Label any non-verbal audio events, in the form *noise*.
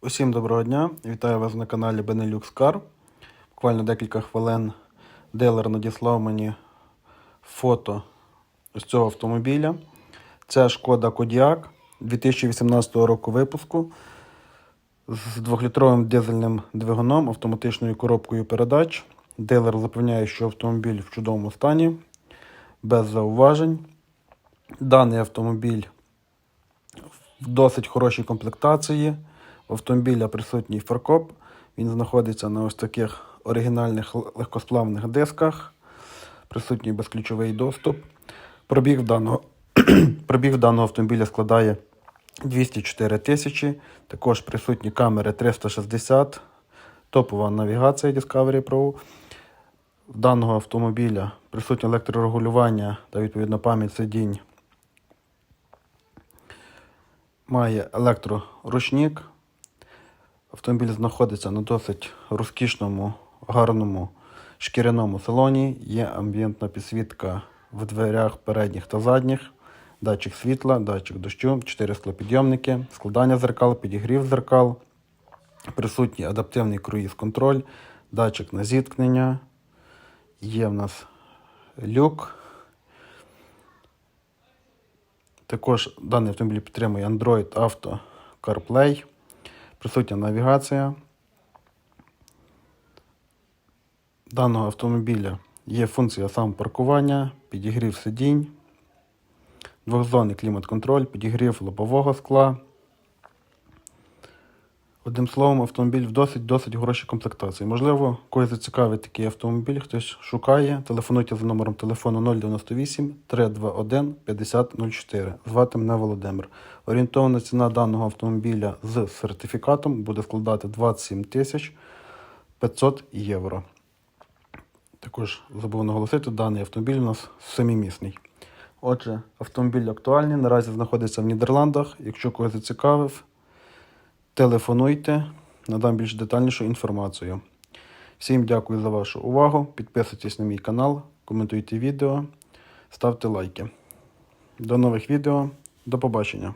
Усім доброго дня! Вітаю вас на каналі Benelux Car. Буквально декілька хвилин дилер надіслав мені фото з цього автомобіля. Це шкода Кодіак 2018 року випуску з 2-літровим дизельним двигуном, автоматичною коробкою передач. Дилер запевняє, що автомобіль в чудовому стані, без зауважень. Даний автомобіль в досить хорошій комплектації. Автомобіля присутній фаркоп. Він знаходиться на ось таких оригінальних легкосплавних дисках. Присутній безключовий доступ. Пробіг даного, *clears throat* пробіг даного автомобіля складає 204 тисячі. Також присутні камери 360, топова навігація Discovery Pro. В даного автомобіля присутнє електрорегулювання та відповідно пам'ять сидінь. Має електроручник. Автомобіль знаходиться на досить розкішному, гарному шкіряному салоні. Є амбієнтна підсвітка в дверях передніх та задніх, датчик світла, датчик дощу, 4 склопідйомники, складання зеркал, підігрів зеркал, присутній адаптивний круїз-контроль, датчик на зіткнення. Є в нас люк. Також даний автомобіль підтримує Android Auto CarPlay. Присутня навігація. Даного автомобіля є функція самопаркування, підігрів сидінь, двохзонний клімат-контроль, підігрів лобового скла. Одним словом, автомобіль в досить досить хорошій комплектації. Можливо, когось зацікавить такий автомобіль, хтось шукає. Телефонуйте за номером телефону 098 321 5004. Звати мене Володимир. Орієнтовна ціна даного автомобіля з сертифікатом буде складати 27 тисяч 500 євро. Також забув наголосити, даний автомобіль у нас семимісний. Отже, автомобіль актуальний, наразі знаходиться в Нідерландах. Якщо когось зацікавив, телефонуйте, надам більш детальнішу інформацію. Всім дякую за вашу увагу. Підписуйтесь на мій канал, коментуйте відео, ставте лайки. До нових відео, до побачення.